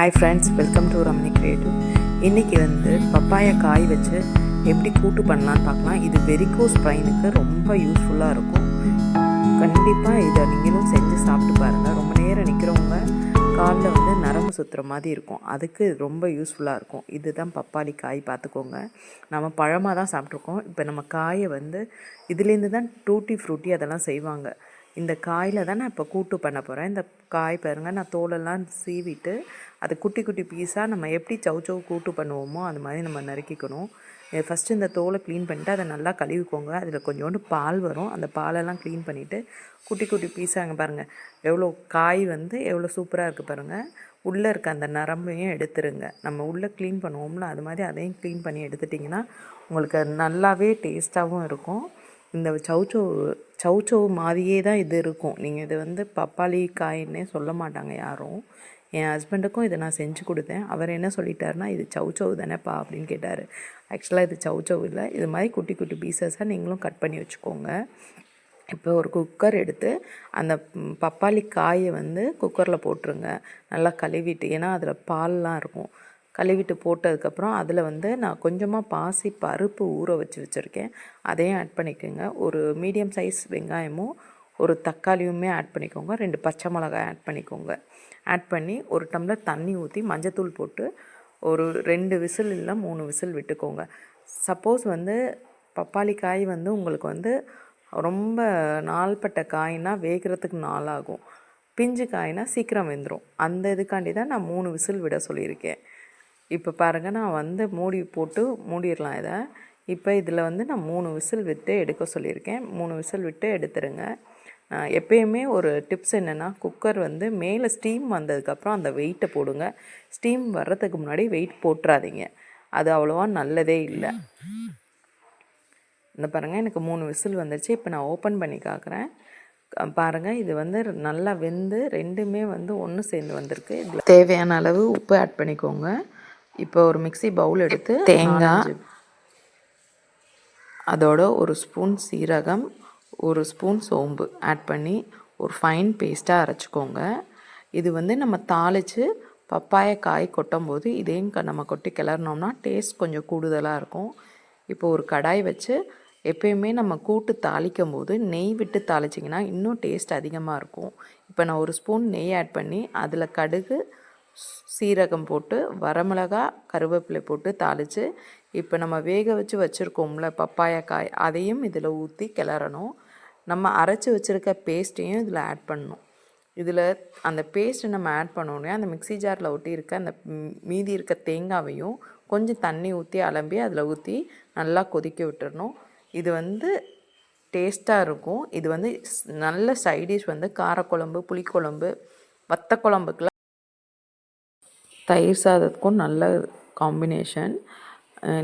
Hi friends welcome to Ramani creative இன்றைக்கி வந்து பப்பாய காய் வச்சு எப்படி கூட்டு பண்ணலான்னு பார்க்கலாம். இது வெரிகோஸ் ப்ரைனுக்கு ரொம்ப யூஸ்ஃபுல்லாக இருக்கும். கண்டிப்பாக இதை நீங்களும் செஞ்சு சாப்பிட்டு பாருங்கள் ரொம்ப நேரம் நிற்கிறவங்க காலில் வந்து நரம்பு சுற்றுற மாதிரி இருக்கும். அதுக்கு ரொம்ப யூஸ்ஃபுல்லாக இருக்கும். இதுதான் பப்பாளி காய் பார்த்துக்கோங்க. நம்ம பழமாக தான் சாப்பிட்ருக்கோம் இப்போ நம்ம காயை வந்து இதுலேருந்து தான் டூட்டி ஃப்ரூட்டி அதெல்லாம் செய்வாங்க. இந்த காயில் தான் நான் இப்போ கூட்டு பண்ண போகிறேன் இந்த காய் பாருங்கள் நான் தோலெல்லாம் சீவிட்டு அது குட்டி குட்டி பீஸாக நம்ம எப்படி சவு சவு கூட்டு பண்ணுவோமோ அது மாதிரி நம்ம நறுக்கிக்கணும். ஃபஸ்ட்டு இந்த தோலை க்ளீன் பண்ணிட்டு அதை நல்லா கழுவிக்கோங்க. அதில் கொஞ்சோண்டு பால் வரும். அந்த பாலெல்லாம் க்ளீன் பண்ணிவிட்டு குட்டி குட்டி பீஸாங்க பாருங்கள் எவ்வளோ காய் வந்து எவ்வளோ சூப்பராக இருக்குது பாருங்கள் உள்ளே இருக்க அந்த நரம்பையும் எடுத்துருங்க. நம்ம உள்ளே க்ளீன் பண்ணுவோம்ல அது மாதிரி அதையும் க்ளீன் பண்ணி எடுத்துட்டிங்கன்னா உங்களுக்கு அது நல்லாவே டேஸ்ட்டாகவும் இருக்கும். இந்த சௌச்சௌ சௌச்சௌ மாதிரியே தான் இது இருக்கும். நீங்கள் இது வந்து பப்பாளி காயின்னே சொல்ல மாட்டாங்க யாரும். என் ஹஸ்பண்டுக்கும் இதை நான் செஞ்சு கொடுத்தேன். அவர் என்ன சொல்லிட்டாருன்னா இது சௌச்சௌ தானேப்பா அப்படின்னு கேட்டார். ஆக்சுவலாக இது சௌச்சௌ இல்லை. இது மாதிரி குட்டி குட்டி பீசஸாக நீங்களும் கட் பண்ணி வச்சுக்கோங்க. இப்போ ஒரு குக்கர் எடுத்து அந்த பப்பாளி காயை வந்து குக்கரில் போட்டுருங்க. நல்லா கழுவிட்டு ஏன்னா அதில் பால்லாம் இருக்கும். கழுவிட்டு போட்டதுக்கப்புறம் அதில் வந்து நான் கொஞ்சமாக பாசி பருப்பு ஊற வச்சு வச்சுருக்கேன். அதையும் ஆட் பண்ணிக்கோங்க. ஒரு மீடியம் சைஸ் வெங்காயமும் ஒரு தக்காளியுமே ஆட் பண்ணிக்கோங்க. ரெண்டு பச்சை மிளகாய் ஆட் பண்ணிக்கோங்க. ஆட் பண்ணி ஒரு டம்ளர் தண்ணி ஊற்றி மஞ்சத்தூள் போட்டு ஒரு ரெண்டு விசில் இல்லை மூணு விசில் விட்டுக்கோங்க. சப்போஸ் வந்து பப்பாளி காய் வந்து உங்களுக்கு வந்து ரொம்ப நாள்பட்ட காய்னா வேகிறதுக்கு நாள் ஆகும் பிஞ்சு காய்னா சீக்கிரம் வெந்துடும் அந்த இதுக்காண்டி தான் நான் மூணு விசில் விட சொல்லியிருக்கேன். இப்போ பாருங்கள் நான் வந்து மூடி போட்டு மூடிடலாம் இதை. இப்போ இதில் வந்து நான் மூணு விசில் விட்டு எடுக்க சொல்லியிருக்கேன். மூணு விசில் விட்டு எடுத்துருங்க. எப்பயுமே ஒரு டிப்ஸ் என்னென்னா குக்கர் வந்து மேலே ஸ்டீம் வந்ததுக்கப்புறம் அந்த வெயிட்டை போடுங்க. ஸ்டீம் வர்றதுக்கு முன்னாடி வெயிட் போட்டுறாதீங்க. அது அவ்வளோவா நல்லதே இல்லை. இந்த பாருங்கள் எனக்கு மூணு விசில் வந்துருச்சு. இப்போ நான் ஓப்பன் பண்ணி காக்கிறேன். பாருங்கள் இது வந்து நல்லா வெந்து ரெண்டுமே வந்து ஒன்று சேர்ந்து வந்திருக்கு. இதில் தேவையான அளவு உப்பு ஆட் பண்ணிக்கோங்க. இப்போ ஒரு மிக்ஸி பவுல் எடுத்து தேங்காய். அதோட ஒரு ஸ்பூன் சீரகம் ஒரு ஸ்பூன் சோம்பு ஆட் பண்ணி ஒரு ஃபைன் பேஸ்ட்டாக அரைச்சிக்கோங்க. இது வந்து நம்ம தாளித்து பப்பாய காய் கொட்டும் போது இதையும் நம்ம கொட்டி கிளறினோம்னா டேஸ்ட் கொஞ்சம் கூடுதலாக இருக்கும். இப்போ ஒரு கடாய் வச்சு எப்பயுமே நம்ம கூட்டு தாளிக்கும் போது நெய் விட்டு தாளிச்சிங்கன்னா இன்னும் டேஸ்ட் அதிகமாக இருக்கும். இப்போ நான் ஒரு ஸ்பூன் நெய் ஆட் பண்ணி அதில் கடுகு சீரகம் போட்டு வரமிளகா கருவேப்பிலை போட்டு தாளித்து இப்போ நம்ம வேக வச்சு வச்சுருக்கோம்ல பப்பாயக்காய் அதையும் இதில் ஊற்றி கிளறணும். நம்ம அரைச்சி வச்சுருக்க பேஸ்ட்டையும் இதில் ஆட் பண்ணணும். இதில் அந்த பேஸ்ட்டை நம்ம ஆட் பண்ணோடனே அந்த மிக்ஸி ஜாரில் ஒட்டி இருக்க அந்த மீதி இருக்க தேங்காவையும் கொஞ்சம் தண்ணி ஊற்றி அலம்பி அதில் ஊற்றி நல்லா கொதிக்க விட்டுறணும். இது வந்து டேஸ்ட்டாக இருக்கும். இது வந்து நல்ல சைடிஷ் வந்து காரக்குழம்பு புளிக்குழம்பு வத்த குழம்புக்குலாம் தயிர் சாதத்துக்கும் நல்ல காம்பினேஷன்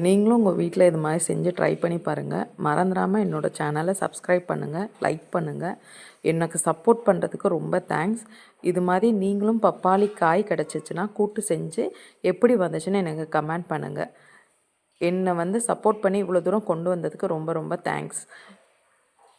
நீங்களும் உங்கள் வீட்டில் இது மாதிரி செஞ்சு ட்ரை பண்ணி பாருங்கள் மறந்துடாமல் என்னோடய சேனலை சப்ஸ்கிரைப் பண்ணுங்கள் லைக் பண்ணுங்கள் எனக்கு சப்போர்ட் பண்ணுறதுக்கு ரொம்ப தேங்க்ஸ் இது மாதிரி நீங்களும் பப்பாளி காய் கிடச்சிச்சின்னா கூட்டு செஞ்சு எப்படி வந்துச்சுன்னு எனக்கு கமெண்ட் பண்ணுங்கள் என்னை வந்து சப்போர்ட் பண்ணி இவ்வளோ தூரம் கொண்டு வந்ததுக்கு ரொம்ப ரொம்ப தேங்க்ஸ்